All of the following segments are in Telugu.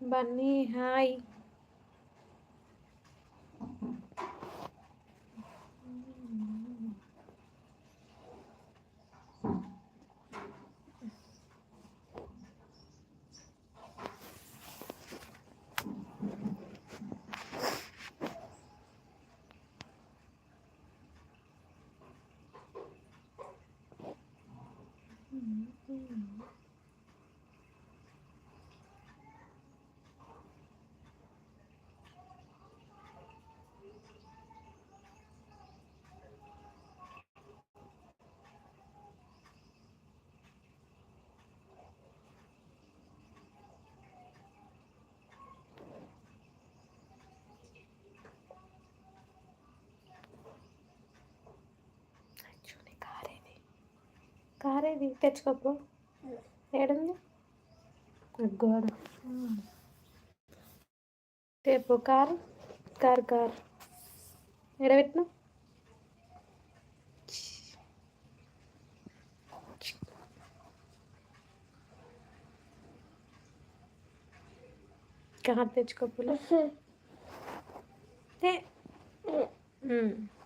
బన్నీ హాయ్ చూడు కారేది కారేది తెచ్చుకోపో ఏడుంది? గోడ. తేపు car? Car car. ఎడబెట్టిన car తెచ్చుకోపోలే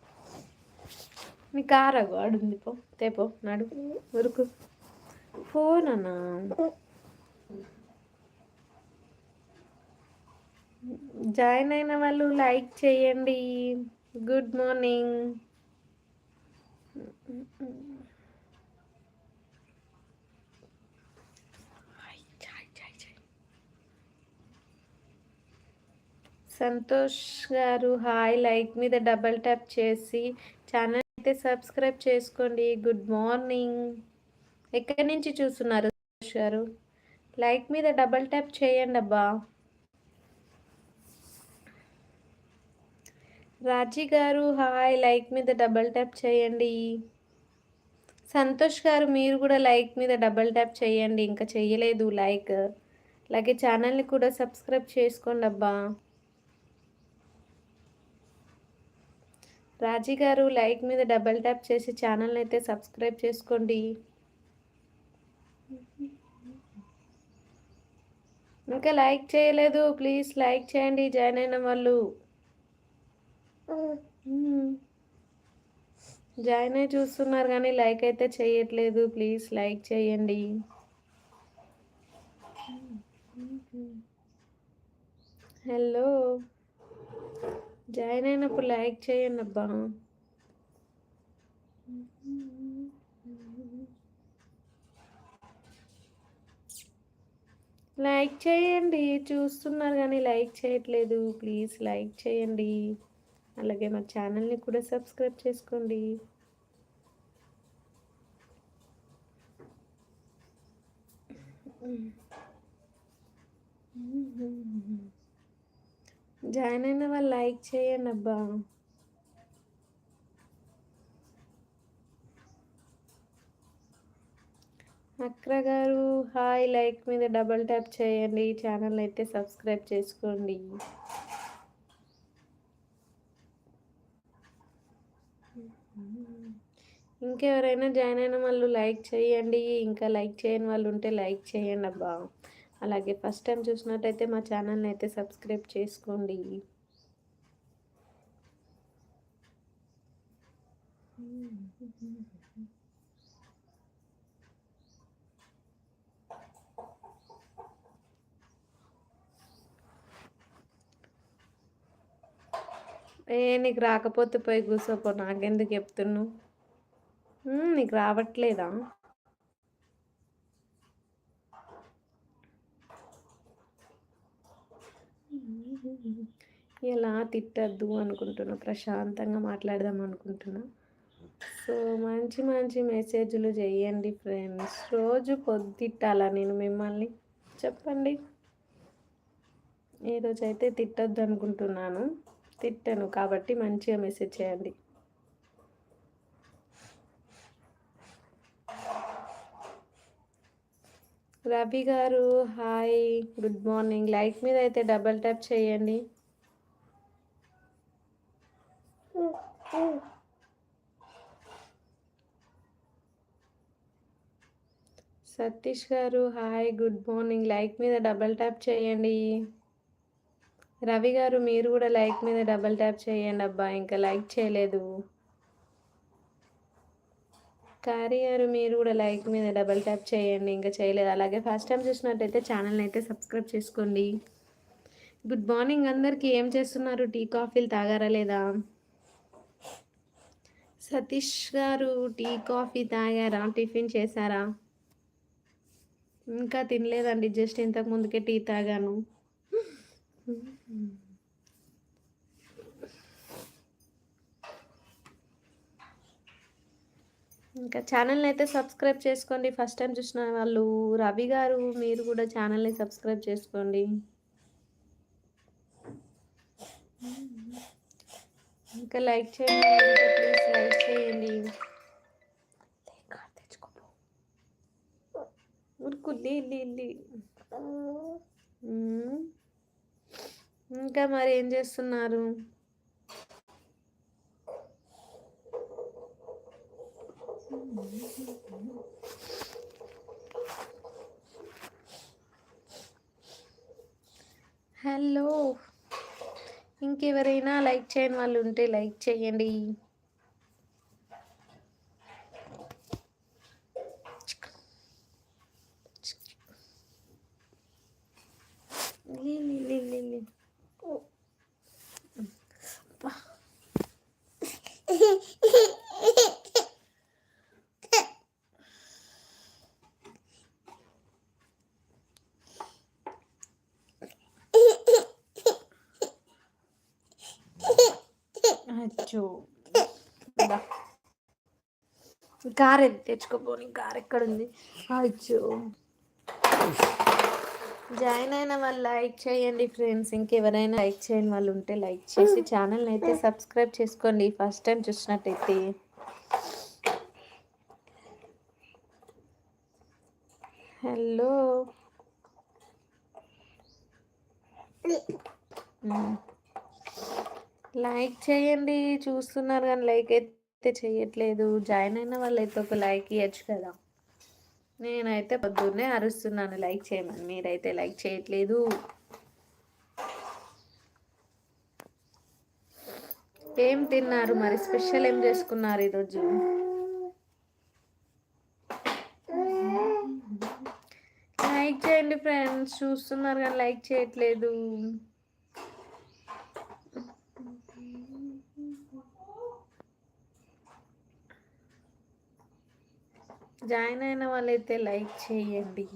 car అగో ఆడుంది పో తేపో నడు. ఉరుకు ఫోన్ అన్నా జాయిన్ అయిన వాళ్ళు లైక్ చేయండి. Good morning. Santosh garu hi like మీద డబల్ ట్యాప్ చేసి ఛానల్ అయితే సబ్స్క్రైబ్ చేసుకోండి. గుడ్ మార్నింగ్ ఎక్కడి నుంచి చూస్తున్నారు సంతోష్ గారు? లైక్ మీద డబల్ ట్యాప్ చేయండి అబ్బా. రాజీ గారు హాయ్ లైక్ మీద డబల్ ట్యాప్ చేయండి. సంతోష్ గారు మీరు కూడా లైక్ మీద డబల్ ట్యాప్ చేయండి. ఇంకా చేయలేదు లైక్ అలాగే ఛానల్ని కూడా సబ్స్క్రైబ్ చేసుకోండి అబ్బా. రాజీ గారు లైక్ మీద డబల్ ట్యాప్ చేసి ఛానల్ని అయితే సబ్స్క్రైబ్ చేసుకోండి. ఇంకా లైక్ చేయలేదు. ప్లీజ్ లైక్ చేయండి. జాయిన్ అయిన వాళ్ళు. జాయిన్ అయి చూస్తున్నారు కానీ లైక్ అయితే చేయట్లేదు. ప్లీజ్ లైక్ చేయండి. హలో. జాయిన్ అయినప్పుడు లైక్ చేయండి అబ్బా. లైక్ చేయండి. చూస్తున్నారు కానీ లైక్ చేయట్లేదు. ప్లీజ్ లైక్ చేయండి. అలాగే మా ఛానల్ని కూడా సబ్స్క్రైబ్ చేసుకోండి. జాయిన్ అయిన వాళ్ళు లైక్ చేయండి అబ్బా. అక్ర గారు హాయ్ లైక్ మీద డబల్ ట్యాప్ చేయండి. ఛానల్ అయితే సబ్స్క్రైబ్ చేసుకోండి. ఇంకెవరైనా జాయిన్ అయిన వాళ్ళు లైక్ చేయండి. ఇంకా లైక్ చేయని వాళ్ళు ఉంటే లైక్ చేయండి అబ్బా. అలాగే ఫస్ట్ టైం చూసినట్టయితే మా ఛానల్ని అయితే సబ్స్క్రైబ్ చేసుకోండి. ఏ నీకు రాకపోతే పోయి కూర్చోపో నాకెందుకు చెప్తున్నావు? నీకు రావట్లేదా? ఎలా తిట్టద్దు అనుకుంటున్నా ప్రశాంతంగా మాట్లాడదాం అనుకుంటున్నా. సో మంచి మంచి మెసేజ్లు చేయండి ఫ్రెండ్స్. రోజు పొద్దుట్టాలా నేను మిమ్మల్ని? చెప్పండి. ఈ రోజైతే తిట్టద్దు అనుకుంటున్నాను తిట్టను కాబట్టి మంచిగా మెసేజ్ చేయండి. రవి గారు హాయ్. Good morning. లైక్ మీద అయితే డబల్ ట్యాప్ చేయండి. Satish garu hi good morning. Like మీద డబల్ ట్యాప్ చేయండి. రవి గారు మీరు కూడా లైక్ మీద డబల్ ట్యాప్ చేయండి అబ్బా. ఇంకా లైక్ చేయలేదు. కారీ గారు మీరు కూడా లైక్ మీద డబల్ ట్యాప్ చేయండి. ఇంకా చేయలేదు. అలాగే ఫస్ట్ టైం చూసినట్టయితే ఛానల్ని అయితే సబ్స్క్రైబ్ చేసుకోండి. Good morning. అందరికీ ఏం చేస్తున్నారు? టీ కాఫీలు తాగారా లేదా? సతీష్ గారు టీ కాఫీ తాగారా? టిఫిన్ చేశారా? ఇంకా తినలేదండి. జస్ట్ ఇంతకు ముందుకే టీ తాగాను. ఇంకా ఛానల్ని అయితే సబ్స్క్రైబ్ చేసుకోండి. ఫస్ట్ టైం చూసిన వాళ్ళు రవి గారు మీరు కూడా ఛానల్ని సబ్స్క్రైబ్ చేసుకోండి. ఇంకా లైక్ చేయండి ప్లీజ్ లైక్ చేయండి. ఇంకా మరి ఏం చేస్తున్నారు? హలో. ఇంకెవరైనా లైక్ చేయని వాళ్ళు ఉంటే లైక్ చేయండి. అచ్చో కార్ తెచ్చుకోపోని కార్ ఎక్కడుంది? అచ్చో జాయిన్ అయిన వాళ్ళు లైక్ చేయండి ఫ్రెండ్స్ ఇంకెవరైనా లైక్ చేయని వాళ్ళు ఉంటే లైక్ చేసి ఛానల్ని అయితే సబ్స్క్రైబ్ చేసుకోండి. ఫస్ట్ టైం చూసినట్టయితే హలో లైక్ చేయండి. చూస్తున్నారు కానీ లైక్ అయితే చేయట్లేదు. జాయిన్ అయిన వాళ్ళు అయితే ఒక లైక్ ఇవ్వచ్చు కదా. నేనైతే పొద్దున్నే అరుస్తున్నాను లైక్ చేయమని. మీరైతే లైక్ చేయట్లేదు. ఏం తిన్నారు? మరి స్పెషల్ ఏం చేసుకున్నారు ఈరోజు? లైక్ చేయండి ఫ్రెండ్స్. చూస్తున్నారు కానీ లైక్ చేయట్లేదు. జాయిన్ అయిన వాళ్ళైతే లైక్ చేయండి.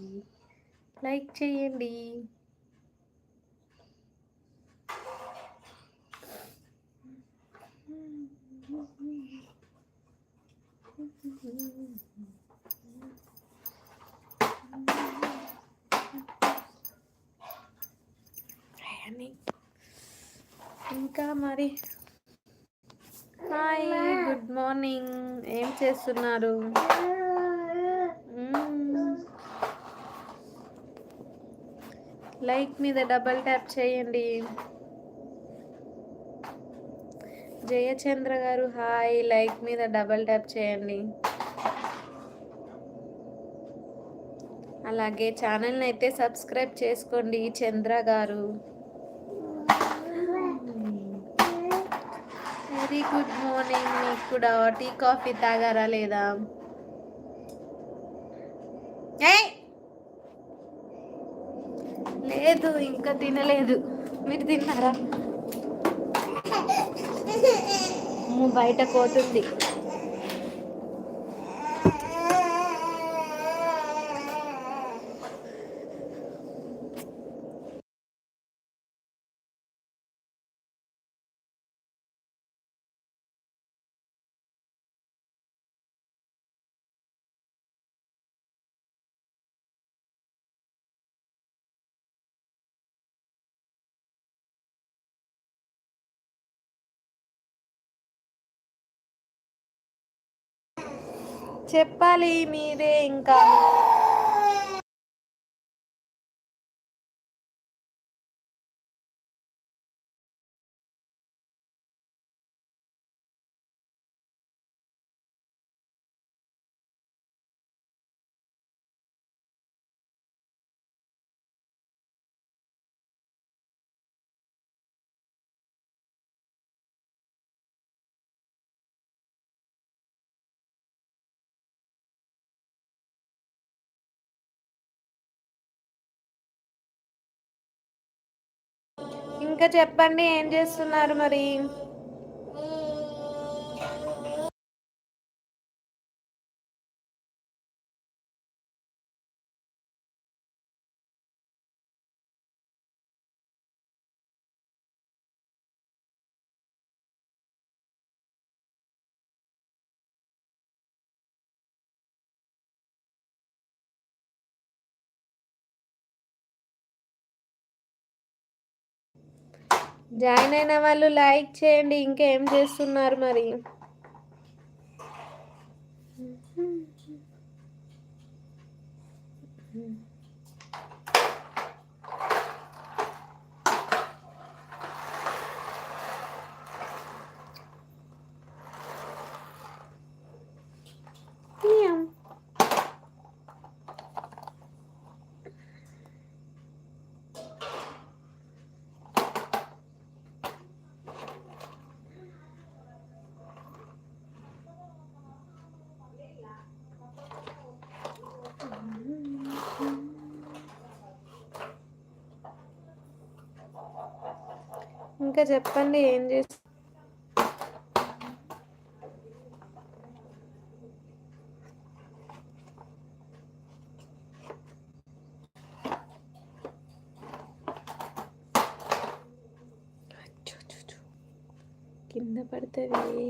లైక్ చేయండి. ఇంకా మరి? Hi good morning. ఏం చేస్తున్నారు? లైక్ మీద డబల్ ట్యాప్ చేయండి. జయచంద్ర గారు హాయ్. లైక్ మీద డబల్ ట్యాప్ చేయండి. అలాగే ఛానల్ని అయితే సబ్స్క్రైబ్ చేసుకోండి Chandra garu. Very good morning. మీకు కూడా టీ కాఫీ తాగారా లేదా? లేదు ఇంకా తినలేదు. మీరు తిన్నారా? బయట పోతుంది. చెప్పాలి మీరే ఇంకా. ఇంకా చెప్పండి ఏం చేస్తున్నారు మరి? జాయిన్ అయిన వాళ్ళు లైక్ చేయండి ఇంకా ఏం చేస్తున్నారు మరి? ఇంకా చెప్పండి ఏం చేస్తారు కింద పడుతుంది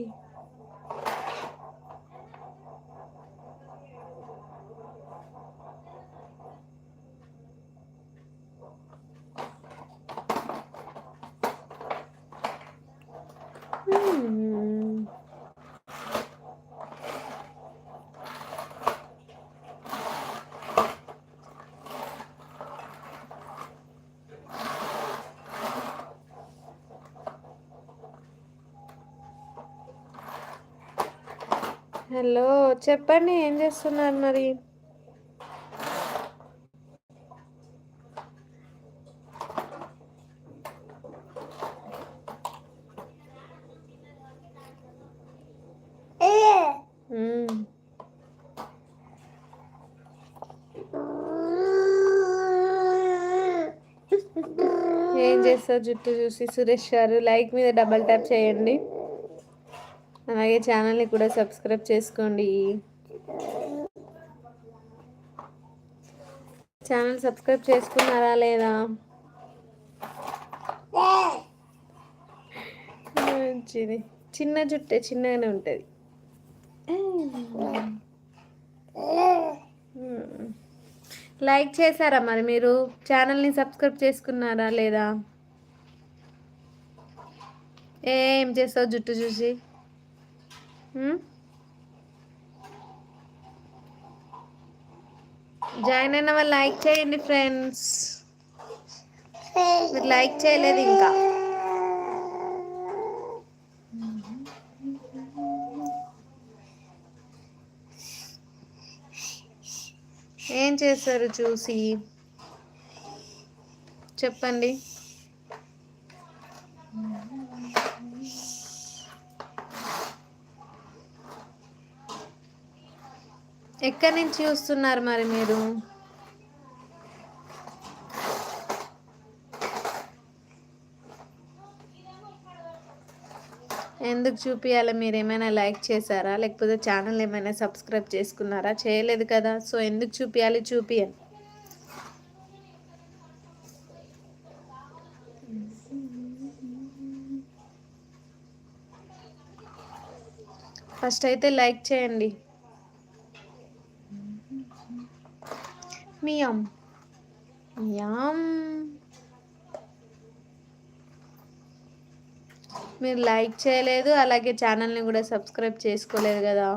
హలో చెప్పండి ఏం చేస్తున్నారు మరి? ఏం చేస్తారు జుట్టు చూసి? సురేష్ గారు లైక్ మీద డబల్ ట్యాప్ చేయండి. అలాగే ఛానల్ని కూడా సబ్స్క్రైబ్ చేసుకోండి. ఛానల్ సబ్స్క్రైబ్ చేసుకున్నారా లేదా? మంచిది. చిన్న జుట్టే చిన్నగానే ఉంటుంది. లైక్ చేశారా మరి మీరు? ఛానల్ని సబ్స్క్రైబ్ చేసుకున్నారా లేదా? ఏం చేస్తావు జుట్టు చూసి? జాయిన్ అయిన వాళ్ళు లైక్ చేయండి ఫ్రెండ్స్. మీరు లైక్ చేయలేదు ఇంకా. చేశారు చేస్తారు చూసి? చెప్పండి. ఎక్కడి నుంచి చూస్తున్నారు మరి మీరు? ఎందుకు చూపించాలి మీరు ఏమైనా లైక్ చేశారా? లేకపోతే ఛానల్ ఏమైనా సబ్స్క్రైబ్ చేసుకున్నారా? చేయలేదు కదా. సో ఎందుకు చూపించాలి చూపియండి. ఫస్ట్ అయితే లైక్ చేయండి. మియామ్ మియామ్ మీరు లైక్ చేయలేదు అలాగే ఛానల్ని కూడా సబ్స్క్రైబ్ చేసుకోలేదు కదా.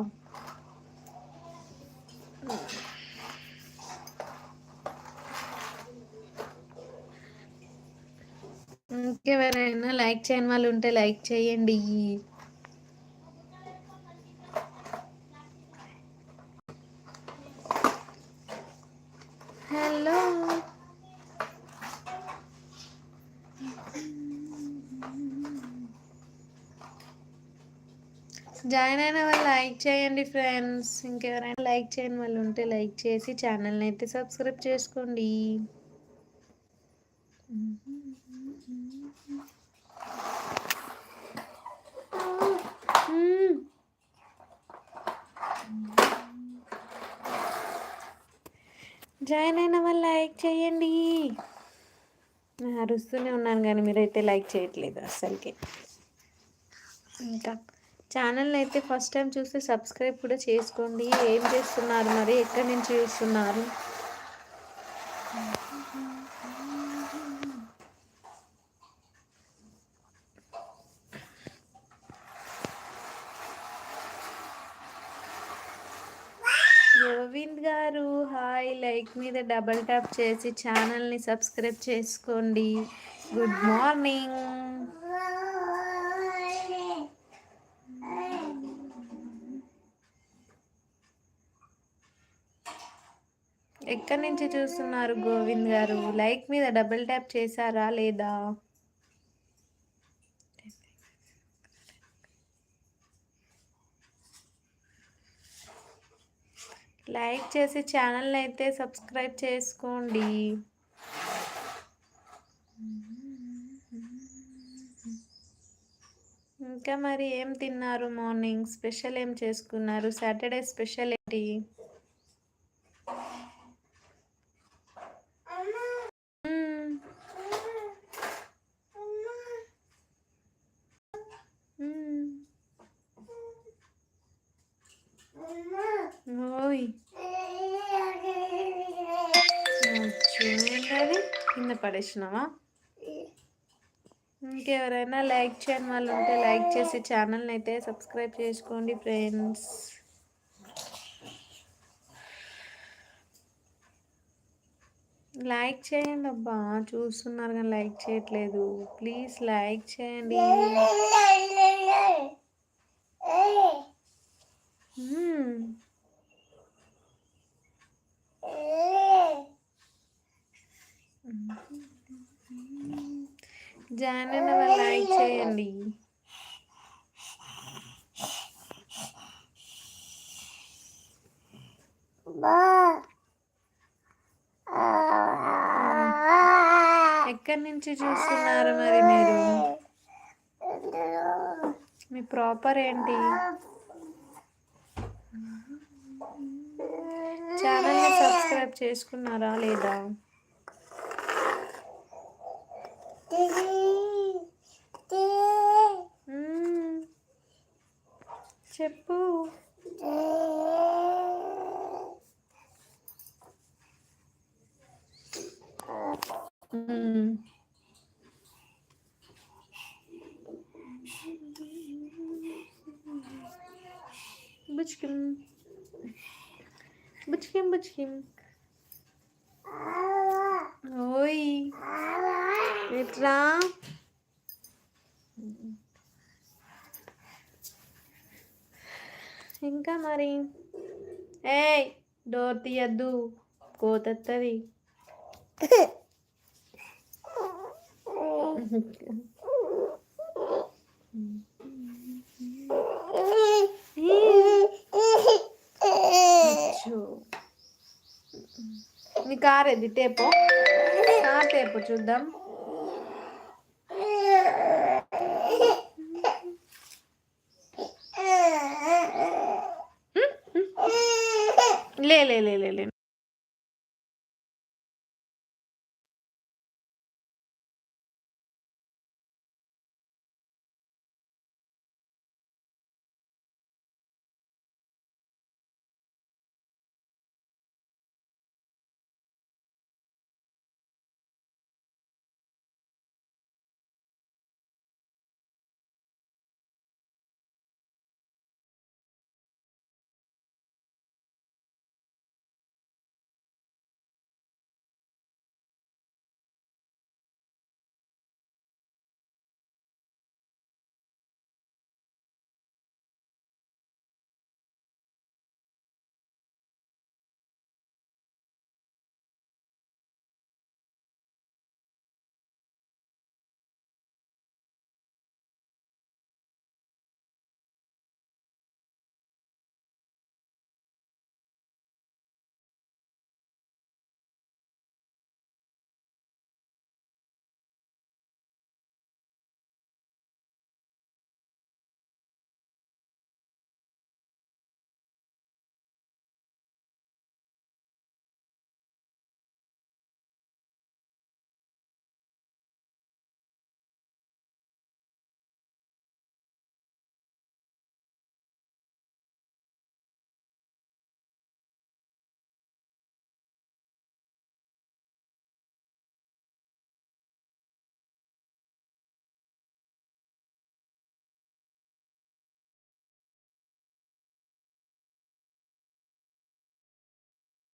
ఇంకెవరైనా లైక్ చేయని వాళ్ళు ఉంటే లైక్ చేయండి. జాయిన్ అయిన వాళ్ళు లైక్ చేయండి ఫ్రెండ్స్. ఇంకెవరైనా లైక్ చేయని వాళ్ళు ఉంటే లైక్ చేసి ఛానల్ని అయితే సబ్స్క్రైబ్ చేసుకోండి. జాయిన్ అయిన వాళ్ళు లైక్ చేయండి. అరుస్తూనే ఉన్నాను కానీ మీరైతే లైక్ చేయట్లేదు అసలుకి ఇంకా ఛానల్ని అయితే ఫస్ట్ టైం చూస్తే సబ్స్క్రైబ్ కూడా చేసుకోండి. ఏం చేస్తున్నారు మరి? ఎక్కడి నుంచి చూస్తున్నారు? గోవింద్ గారు హాయ్. లైక్ మీద డబల్ ట్యాప్ చేసి ఛానల్ని సబ్స్క్రైబ్ చేసుకోండి. Good morning. ఎక్కడి నుంచి చూస్తున్నారు గోవింద్ గారు? లైక్ మీద డబుల్ ట్యాప్ చేశారా లేదా? లైక్ చేసి ఛానల్ని అయితే సబ్స్క్రైబ్ చేసుకోండి. ఇంకా మరి ఏం తిన్నారు మార్నింగ్? స్పెషల్ ఏం చేసుకున్నారు? సాటర్డే స్పెషల్ ఏంటి? ఓయ్. చూడండి కింద పడేసినావా? ఇంకెవరైనా లైక్ చేయని వాళ్ళు ఉంటే లైక్ చేసి ఛానల్ని అయితే సబ్స్క్రైబ్ చేసుకోండి ఫ్రెండ్స్. లైక్ చేయండి అబ్బా. చూస్తున్నారు కానీ లైక్ చేయట్లేదు. ప్లీజ్ లైక్ చేయండి. మ్మ్. జాయిన్ వల్ల లైక్ చేయండి. ఎక్కడి నుంచి చూస్తున్నారు మరి మీరు? మీ ప్రాపర్ ఏంటి? ఛానల్ని సబ్స్క్రైబ్ చేసుకున్నారా లేదా? చెప్పు. మ్మ్. Touch him. Oi. ఓయ్ ఇంకా మరి ఏ డోర్ తీయద్దు కోతత్తది అచ్చో. నీ కార్ ఏది టేపు కార్ టేపు చూద్దాం.